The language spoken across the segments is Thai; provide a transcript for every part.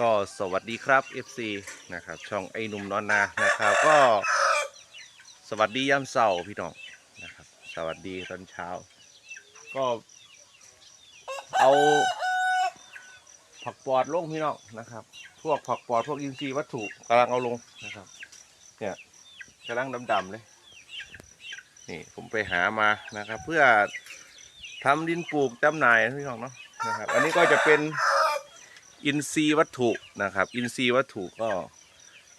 ก็สวัสดีครับ FC นะครับ ช่องไอ้หนุ่มนอนนานะครับ ก็สวัสดียามเสาร์พี่น้องนะครับ สวัสดีตอนเช้า ก็เอาผักปอดลงพี่น้องนะครับ พวกผักปอดพวกอินทรีย์วัตถุกำลังเอาลงนะครับ เนี่ยกำลังดำๆเลยนี่ผมไปหามานะครับ เพื่อทำดินปลูกจำหน่ายพี่น้องเนาะนะครับ อันนี้ก็จะเป็น อินทรีย์วัตถุนะครับ อินทรีย์วัตถุก็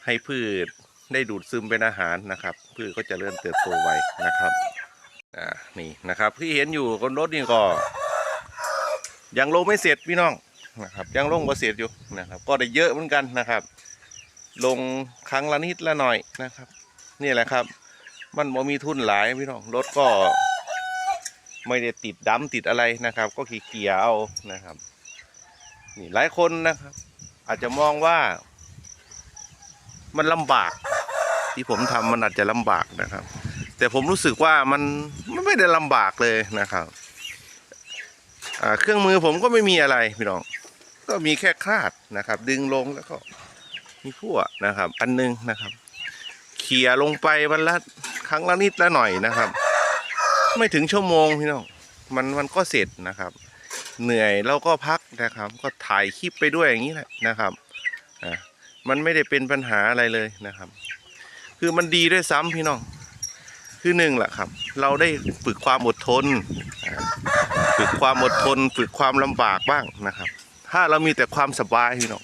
ให้พืชได้ดูดซึมเป็นอาหารนะครับ พืชก็จะเริ่มเติบโตไวนะครับอ่านี่นะครับที่เห็นอยู่บนรถนี่ก็ ยังลงไม่เสร็จพี่น้องนะครับยังลงก็เสร็จอยู่นะครับ ก็ได้เยอะเหมือนกันนะครับ ลงครั้งละนิดละหน่อยนะครับ นี่แหละครับ มันบ่มีทุนหลายพี่น้องรถก็ไม่ได้ติดดำติดอะไรนะครับ ก็ขี่เกียร์เอานะครับ นี่หลายคนนะครับ อาจจะมองว่า มันลำบาก ที่ผมทำมันอาจจะลำบากนะครับ แต่ผมรู้สึกว่ามันมันไม่ได้ลำบากเลยนะครับเครื่องมือผมก็ไม่มีอะไรพี่น้อง ก็มีแค่คลาดนะครับ ดึงลงแล้วก็มีพั่วนะครับ อันหนึงนะครับ เขี่ยลงไปวันละครั้งละนิดละหน่อยนะครับ ไม่ถึงชั่วโมงพี่น้องมันมันก็เสร็จนะครับ เหนื่อยเราก็พักนะครับ ก็ถ่ายคลิปไปด้วยอย่างนี้แหละนะครับอะมันไม่ได้เป็นปัญหาอะไรเลยนะครับ คือมันดีด้วยซ้ำพี่น้อง คือหนึ่งแหละครับ เราได้ฝึกความอดทน ฝึกความอดทน ฝึกความลำบากบ้างนะครับ ถ้าเรามีแต่ความสบายพี่น้อง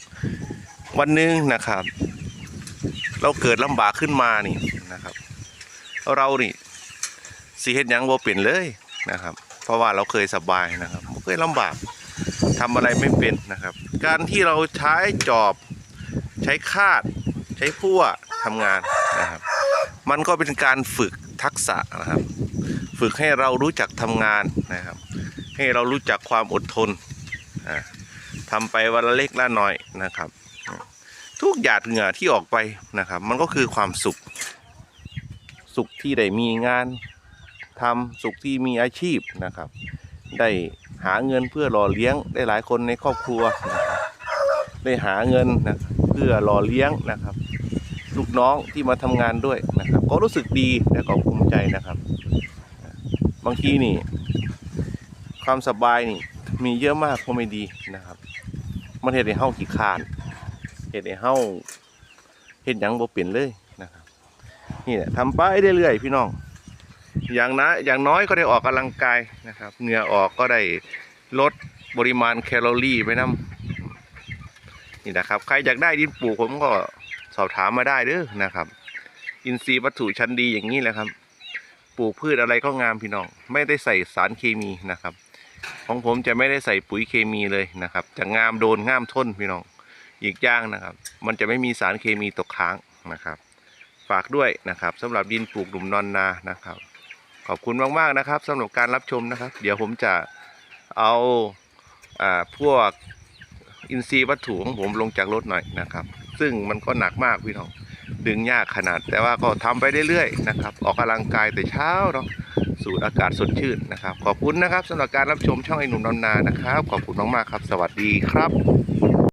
วันหนึ่งนะครับ เราเกิดลำบากขึ้นมานี่นะครับ เรานี่สีเห็ดยังบ่เป็นเลยนะครับ เพราะว่าเราเคยสบายนะครับ เคยลำบากทำอะไรไม่เป็นนะครับ การที่เราใช้จอบ ใช้คาด ใช้พั่วทำงานนะครับ มันก็เป็นการฝึกทักษะนะครับ ฝึกให้เรารู้จักทำงานนะครับ ให้เรารู้จักความอดทนอ่าทำไปวันละเล็กละน้อยนะครับ ทุกหยาดเหงื่อที่ออกไปนะครับ มันก็คือความสุข สุขที่ได้มีงานทำสุขที่มีอาชีพนะครับ ได้ หาเงินเพื่อหล่อเลี้ยงได้หลายคนในครอบครัวนะครับได้หาเงินนะเพื่อหล่อเลี้ยงนะครับ ลูกน้องที่มาทำงานด้วยนะครับ ก็รู้สึกดีและก็ภูมิใจนะครับ บางทีนี่ ความสบายนี่มีเยอะมากก็ไม่ดีนะครับ มันเห็นให้เฮาขี้คานเห็นให้เฮาเห็นหยังบ่เป็นเลยนะครับ นี่แหละทำไปเรื่อยๆพี่น้อง อย่างนะอย่างน้อยก็ได้ออกกำลังกายนะครับเหงื่อออกก็ได้ลดปริมาณแคลอรี่ไปน้ำนี่นะครับ ใครอยากได้ดินปลูกผมก็สอบถามมาได้เด้อนะครับ อินทรีย์วัตถุชั้นดีอย่างนี้แหละครับ ปลูกพืชอะไรก็งามพี่น้อง ไม่ได้ใส่สารเคมีนะครับ ของผมจะไม่ได้ใส่ปุ๋ยเคมีเลยนะครับ จะงามโดนงามทนพี่น้อง อีกอย่างนะครับ มันจะไม่มีสารเคมีตกค้างนะครับ ฝากด้วยนะครับสำหรับดินปลูกหลุมนอนนานะครับ ขอบคุณมาก ๆ นะครับสำหรับการรับชมนะครับ เดี๋ยวผมจะเอาอ่าพวกอินทรีย์วัตถุของผมลงจากรถหน่อยนะครับ ซึ่งมันก็หนักมากพี่น้องดึงยากขนาด แต่ว่าก็ทำไปเรื่อยๆนะครับ ออกกำลังกายแต่เช้าเนาะสูดอากาศสดชื่นนะครับ ขอบคุณนะครับสำหรับการรับชมช่องไอหนุ่มนอนนานะครับ ขอบคุณมากๆครับ สวัสดีครับ